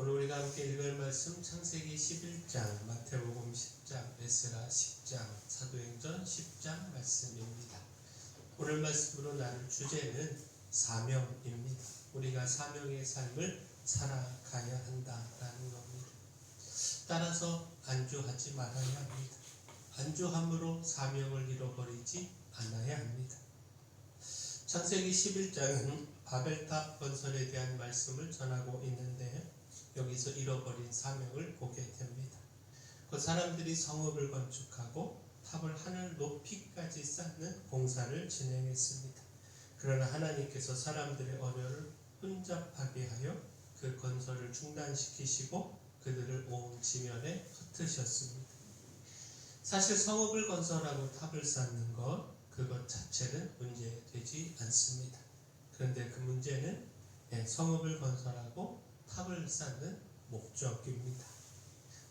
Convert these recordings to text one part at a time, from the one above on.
오늘 우리가 함께 읽을 말씀 창세기 11장, 마태복음 10장, 에스라 10장, 사도행전 10장 말씀입니다. 오늘 말씀으로 나눌 주제는 사명입니다. 우리가 사명의 삶을 살아가야 한다라는 겁니다. 따라서 안주하지 말아야 합니다. 안주함으로 사명을 잃어버리지 않아야 합니다. 창세기 11장은 바벨탑 건설에 대한 말씀을 전하고 있는데 여기서 잃어버린 사명을 보게 됩니다. 그 사람들이 성읍을 건축하고 탑을 하늘 높이까지 쌓는 공사를 진행했습니다. 그러나 하나님께서 사람들의 언어를 혼잡하게 하여 그 건설을 중단시키시고 그들을 온 지면에 흩으셨습니다. 사실 성읍을 건설하고 탑을 쌓는 것 그것 자체는 문제되지 않습니다. 그런데 그 문제는 예, 성읍을 건설하고 탑을 쌓는 목적입니다.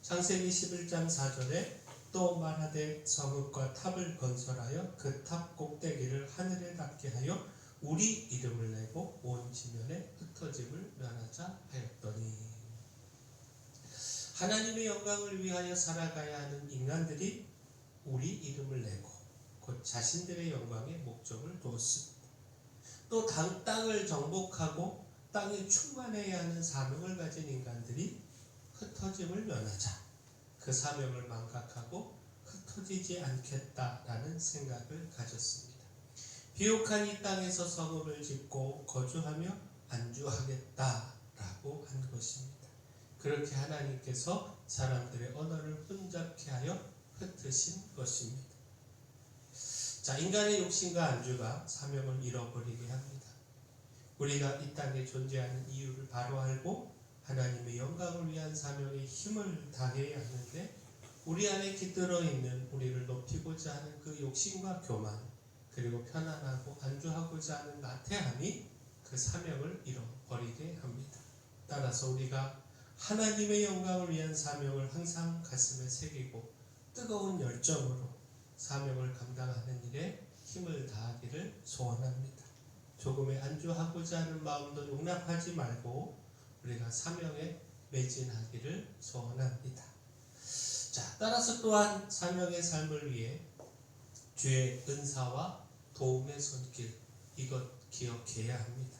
창세기 11장 4절에 또 말하되 성읍과 탑을 건설하여 그 탑 꼭대기를 하늘에 닿게 하여 우리 이름을 내고 온 지면에 흩어짐을 면하자 하였더니 하나님의 영광을 위하여 살아가야 하는 인간들이 우리 이름을 내고 곧 자신들의 영광의 목적을 두었습니다. 또 당, 땅을 정복하고 땅에 충만해야 하는 사명을 가진 인간들이 흩어짐을 면하자 그 사명을 망각하고 흩어지지 않겠다라는 생각을 가졌습니다. 비옥한 이 땅에서 성읍을 짓고 거주하며 안주하겠다라고 한 것입니다. 그렇게 하나님께서 사람들의 언어를 혼잡케 하여 흩으신 것입니다. 자, 인간의 욕심과 안주가 사명을 잃어버리게 합니다. 우리가 이 땅에 존재하는 이유를 바로 알고 하나님의 영광을 위한 사명에 힘을 다해야 하는데 우리 안에 깃들어 있는 우리를 높이고자 하는 그 욕심과 교만 그리고 편안하고 안주하고자 하는 나태함이 그 사명을 잃어버리게 합니다. 따라서 우리가 하나님의 영광을 위한 사명을 항상 가슴에 새기고 뜨거운 열정으로 사명을 감당하는 일에 힘을 다하기를 소원합니다. 조금의 안주하고자 하는 마음도 용납하지 말고 우리가 사명에 매진하기를 소원합니다. 자, 따라서 또한 사명의 삶을 위해 주의 은사와 도움의 손길 이것 기억해야 합니다.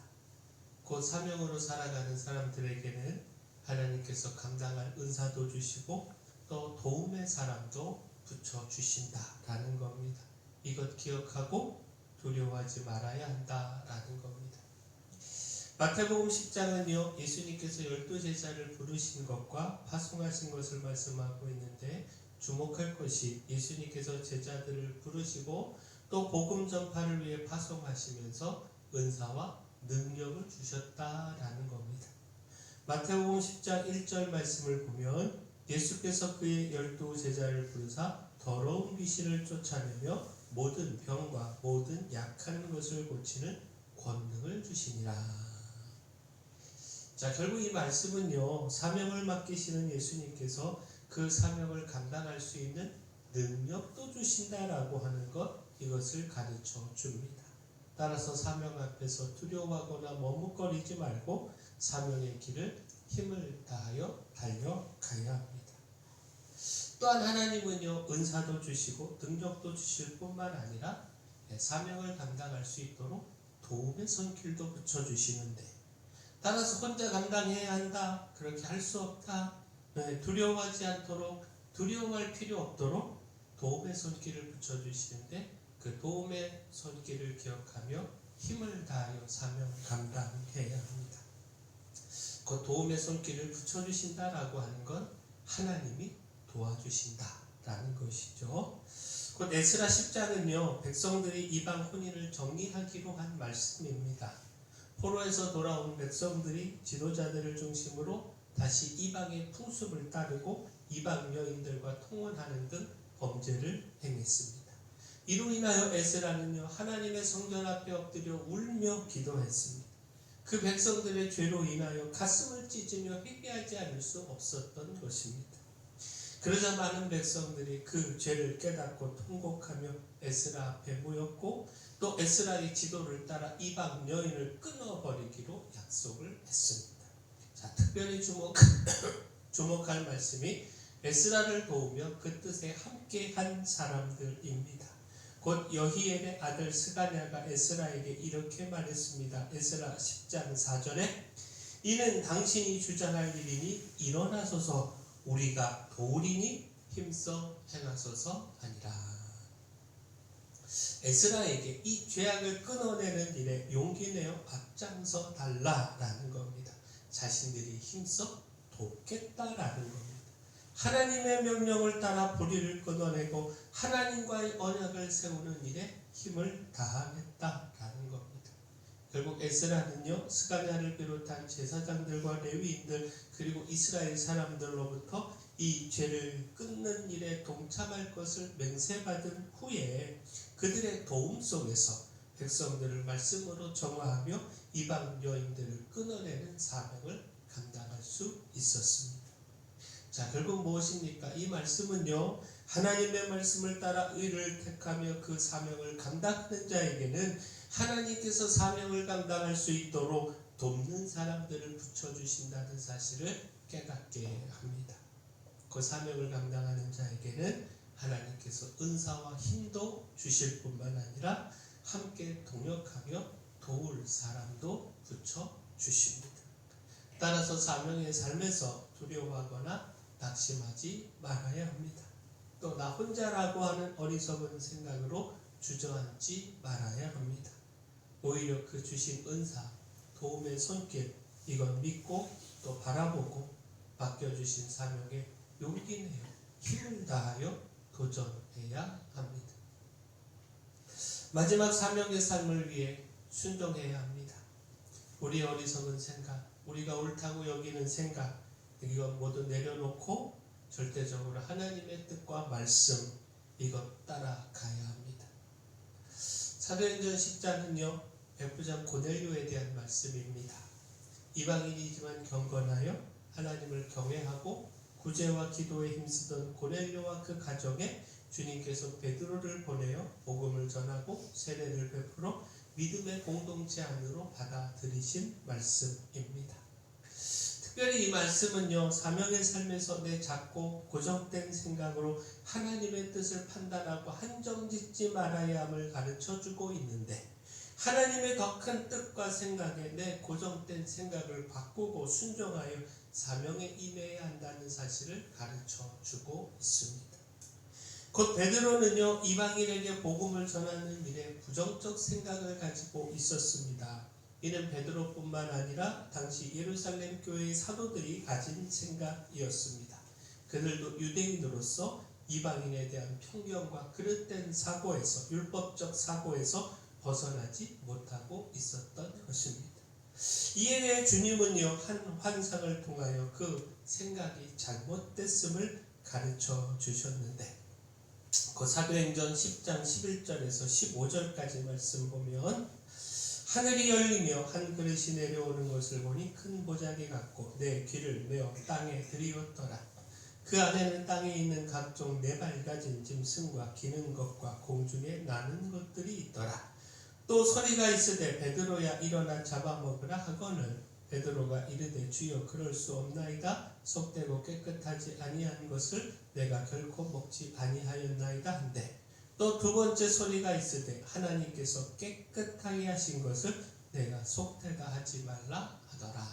곧 사명으로 살아가는 사람들에게는 하나님께서 감당할 은사도 주시고 또 도움의 사람도 붙여 주신다라는 겁니다. 이것 기억하고 두려워하지 말아야 한다라는 겁니다. 마태복음 10장은요, 예수님께서 열두 제자를 부르신 것과 파송하신 것을 말씀하고 있는데 주목할 것이 예수님께서 제자들을 부르시고 또 복음 전파를 위해 파송하시면서 은사와 능력을 주셨다라는 겁니다. 마태복음 10장 1절 말씀을 보면 예수께서 그의 열두 제자를 부르사 더러운 귀신을 쫓아내며 모든 병과 모든 약한 것을 고치는 권능을 주시니라. 자, 결국 이 말씀은요, 사명을 맡기시는 예수님께서 그 사명을 감당할 수 있는 능력도 주신다라고 하는 것, 이것을 가르쳐 줍니다. 따라서 사명 앞에서 두려워하거나 머뭇거리지 말고 사명의 길을 힘을 다하여 달려가야 합니다. 또한 하나님은요, 은사도 주시고 능력도 주실 뿐만 아니라 사명을 감당할 수 있도록 도움의 손길도 붙여주시는데 따라서 혼자 감당해야 한다. 그렇게 할 수 없다. 네, 두려워하지 않도록 두려워할 필요 없도록 도움의 손길을 붙여주시는데 그 도움의 손길을 기억하며 힘을 다하여 사명 감당해야 합니다. 그 도움의 손길을 붙여주신다라고 하는 건 하나님이 도와주신다라는 것이죠. 곧 에스라 10장은요 백성들이 이방 혼인을 정리하기로 한 말씀입니다. 포로에서 돌아온 백성들이 지도자들을 중심으로 다시 이방의 풍습을 따르고 이방 여인들과 통혼하는 등 범죄를 행했습니다. 이로 인하여 에스라는요 하나님의 성전 앞에 엎드려 울며 기도했습니다. 그 백성들의 죄로 인하여 가슴을 찢으며 회개하지 않을 수 없었던 것입니다. 그러자 많은 백성들이 그 죄를 깨닫고 통곡하며 에스라 앞에 모였고 또 에스라의 지도를 따라 이방 여인을 끊어버리기로 약속을 했습니다. 자, 특별히 주목 주목할 말씀이 에스라를 도우며 그 뜻에 함께한 사람들입니다. 곧 여히엘의 아들 스가냐가 에스라에게 이렇게 말했습니다. 에스라 10장 4절에 이는 당신이 주장할 일이니 일어나소서 우리가 도우리니 힘써 행하소서 하니라. 에스라에게 이 죄악을 끊어내는 일에 용기 내어 앞장서 달라라는 겁니다. 자신들이 힘써 돕겠다라는 겁니다. 하나님의 명령을 따라 불의를 끊어내고 하나님과의 언약을 세우는 일에 힘을 다하겠다라는 겁니다. 결국 에스라는요 스가냐를 비롯한 제사장들과 레위인들 그리고 이스라엘 사람들로부터 이 죄를 끊는 일에 동참할 것을 맹세받은 후에 그들의 도움 속에서 백성들을 말씀으로 정화하며 이방 여인들을 끊어내는 사명을 감당할 수 있었습니다. 자, 결국 무엇입니까? 이 말씀은요, 하나님의 말씀을 따라 의를 택하며 그 사명을 감당하는 자에게는 하나님께서 사명을 감당할 수 있도록 돕는 사람들을 붙여주신다는 사실을 깨닫게 합니다. 그 사명을 감당하는 자에게는 하나님께서 은사와 힘도 주실 뿐만 아니라 함께 동역하며 도울 사람도 붙여 주십니다. 따라서 사명의 삶에서 두려워하거나 낙심하지 말아야 합니다. 또 나 혼자라고 하는 어리석은 생각으로 주저앉지 말아야 합니다. 오히려 그 주신 은사, 도움의 손길 이건 믿고 또 바라보고 맡겨주신 사명에 용기 내어 힘을 다하여 도전해야 합니다. 마지막 사명의 삶을 위해 순종해야 합니다. 우리 어리석은 생각, 우리가 옳다고 여기는 생각, 이것 모두 내려놓고 절대적으로 하나님의 뜻과 말씀 이것 따라가야 합니다. 사도행전 10장은요 백부장 고넬료에 대한 말씀입니다. 이방인이지만 경건하여 하나님을 경외하고 구제와 기도에 힘쓰던 고넬료와 그 가정에 주님께서 베드로를 보내어 복음을 전하고 세례를 베풀어 믿음의 공동체 안으로 받아들이신 말씀입니다. 특별히 이 말씀은요, 사명의 삶에서 내 작고 고정된 생각으로 하나님의 뜻을 판단하고 한정 짓지 말아야 함을 가르쳐 주고 있는데, 하나님의 더 큰 뜻과 생각에 내 고정된 생각을 바꾸고 순종하여 사명에 임해야 한다는 사실을 가르쳐 주고 있습니다. 곧 베드로는요 이방인에게 복음을 전하는 일에 부정적 생각을 가지고 있었습니다. 이는 베드로뿐만 아니라 당시 예루살렘 교회의 사도들이 가진 생각이었습니다. 그들도 유대인으로서 이방인에 대한 편견과 그릇된 사고에서 율법적 사고에서 벗어나지 못하고 있었던 것입니다. 이에 대해 주님은요 한 환상을 통하여 그 생각이 잘못됐음을 가르쳐 주셨는데 그 사도행전 10장 11절에서 15절까지 말씀 보면 하늘이 열리며 한 그릇이 내려오는 것을 보니 큰 보자기 같고 내 귀를 메어 땅에 들이었더라. 그 안에는 땅에 있는 각종 네 발 가진 짐승과 기는 것과 공중에 나는 것들이 있더라. 또 소리가 있으되 베드로야 일어나 잡아먹으라 하거늘 베드로가 이르되 주여 그럴 수 없나이다. 속되고 깨끗하지 아니한 것을 내가 결코 먹지 아니하였나이다 한데 또 두 번째 소리가 있으되 하나님께서 깨끗하게 하신 것을 내가 속되다 하지 말라 하더라.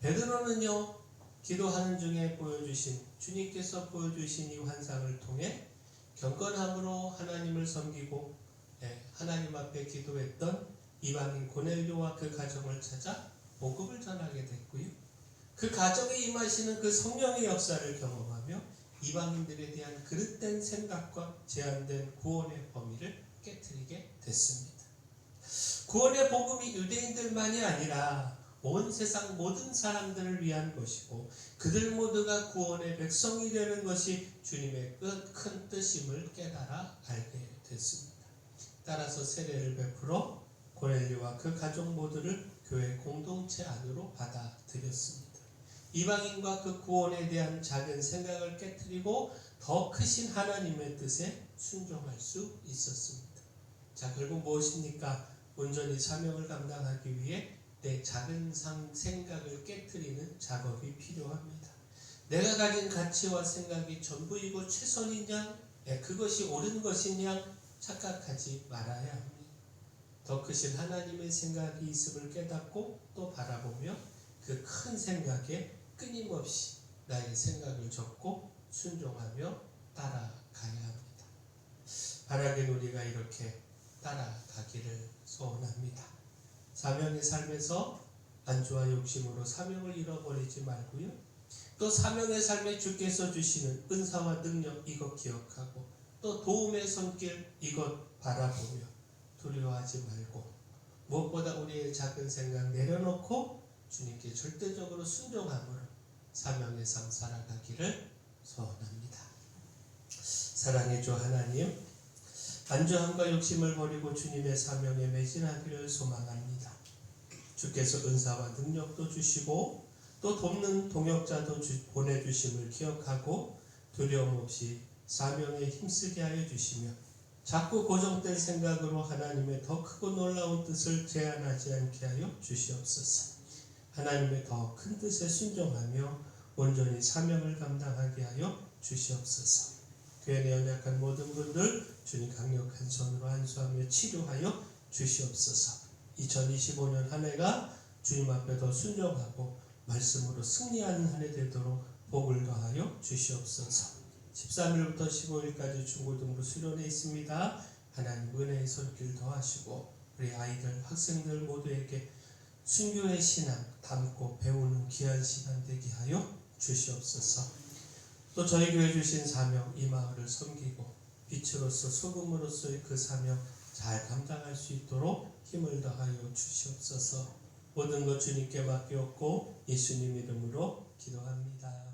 베드로는요 기도하는 중에 보여주신 주님께서 보여주신 이 환상을 통해 경건함으로 하나님을 섬기고 예, 하나님 앞에 기도했던 이방인 고넬료와 그 가정을 찾아 복음을 전하게 됐고요. 그 가정에 임하시는 그 성령의 역사를 경험하며 이방인들에 대한 그릇된 생각과 제한된 구원의 범위를 깨뜨리게 됐습니다. 구원의 복음이 유대인들만이 아니라 온 세상 모든 사람들을 위한 것이고 그들 모두가 구원의 백성이 되는 것이 주님의 큰 뜻임을 깨달아 알게 됐습니다. 따라서 세례를 베풀어 고넬리와 그 가족 모두를 교회 공동체 안으로 받아들였습니다. 이방인과 그 구원에 대한 작은 생각을 깨뜨리고 더 크신 하나님의 뜻에 순종할 수 있었습니다. 자, 결국 무엇입니까? 온전히 사명을 감당하기 위해 내 작은 상, 생각을 깨뜨리는 작업이 필요합니다. 내가 가진 가치와 생각이 전부이고 최선이냐, 예, 그것이 옳은 것이냐 착각하지 말아야 합니다. 더 크신 하나님의 생각이 있음을 깨닫고 또 바라보며 그 큰 생각에 끊임없이 나의 생각을 적고 순종하며 따라가야 합니다. 바라긴 우리가 이렇게 따라가기를 소원합니다. 사명의 삶에서 안주와 욕심으로 사명을 잃어버리지 말고요. 또 사명의 삶에 주께서 주시는 은사와 능력 이것 기억하고 또 도움의 손길 이것 바라보며 두려워하지 말고 무엇보다 우리의 작은 생각 내려놓고 주님께 절대적으로 순종함으로 사명의 삶 살아가기를 소원합니다. 사랑의 주 하나님, 안주함과 욕심을 버리고 주님의 사명에 매진하기를 소망합니다. 주께서 은사와 능력도 주시고 또 돕는 동역자도 주- 보내주심을 기억하고 두려움 없이 사명에 힘쓰게 하여 주시며 자꾸 고정된 생각으로 하나님의 더 크고 놀라운 뜻을 제한하지 않게 하여 주시옵소서. 하나님의 더 큰 뜻에 순종하며 온전히 사명을 감당하게 하여 주시옵소서. 교회 내 연약한 모든 분들 주님 강력한 손으로 안수하며 치료하여 주시옵소서. 2025년 한 해가 주님 앞에 더 순종하고 말씀으로 승리하는 한 해 되도록 복을 더하여 주시옵소서. 13일부터 15일까지 중고등부 수련회 있습니다. 하나님 은혜의 손길 더하시고 우리 아이들, 학생들 모두에게 순교의 신앙 담고 배우는 귀한 시간 되게 하여 주시옵소서. 또 저희 교회 주신 사명 이 마을을 섬기고 빛으로서 소금으로서의 그 사명 잘 감당할 수 있도록 힘을 더하여 주시옵소서. 모든 것 주님께 맡겼고 예수님 이름으로 기도합니다.